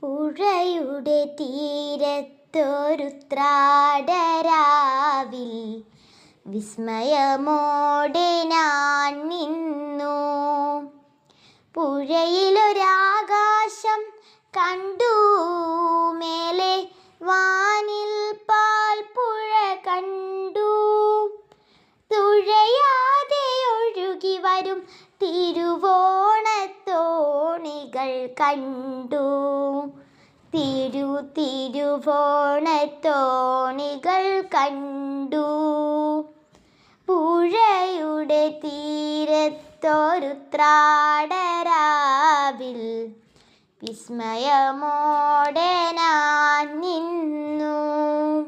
പുഴയുടെ തീരത്തൊരുത്രാടരാവിൽ വിസ്മയമോടെ ഞാൻ നിന്നു. പുഴയിലൊരാകാശം കണ്ടു. മേലെ വാനിൽ പാൽ പുഴ കണ്ടു. തുഴയാതെ ഒഴുകി വരും തിരുവോണത്തോണികൾ കണ്ടു. തിരു തിരുവോണത്തോണികൾ കണ്ടു. പുഴയുടെ തീരത്തൊരുത്രാടരാവിൽ വിസ്മയമോടെ ഞാൻ നിന്നു.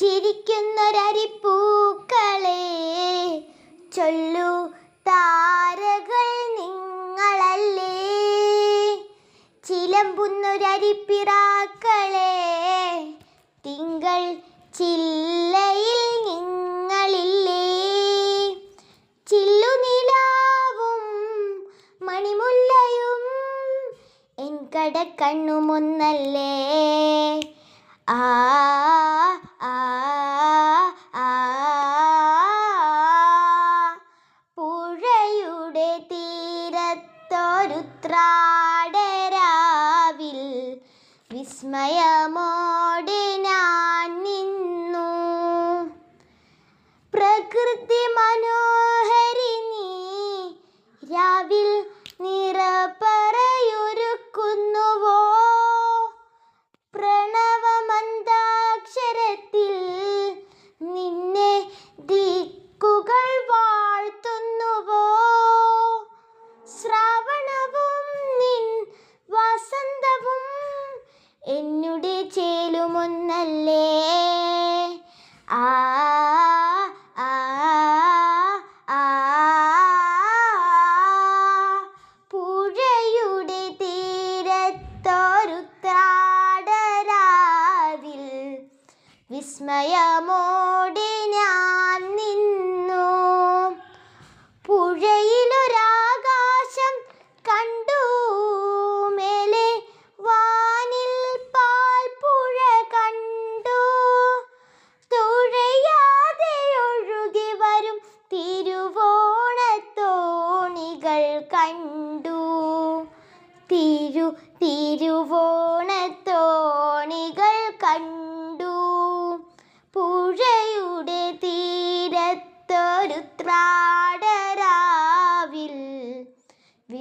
ചിരിക്കുന്നൊരരിപ്പൂക്കളെ ചൊല്ലു താരകൾ നിങ്ങളല്ലേ ചിലമ്പുന്നൊരരിപ്പിറാക്കളെ തിങ്കൾ ചില്ലയിൽ നിങ്ങളില്ലേ? ചില്ലുനിലാവും മണിമുല്ലയും എൻ കടക്കണ്ണുമൊന്നല്ലേ? ആ ആ പുഴയുടെ തീരത്തൊരുത്രാടരാവിൽ വിസ്മയമോടെ ഞാൻ നിന്നു വിസ്മയമോടെ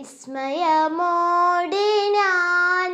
വിസ്മയമോടെ ഞാൻ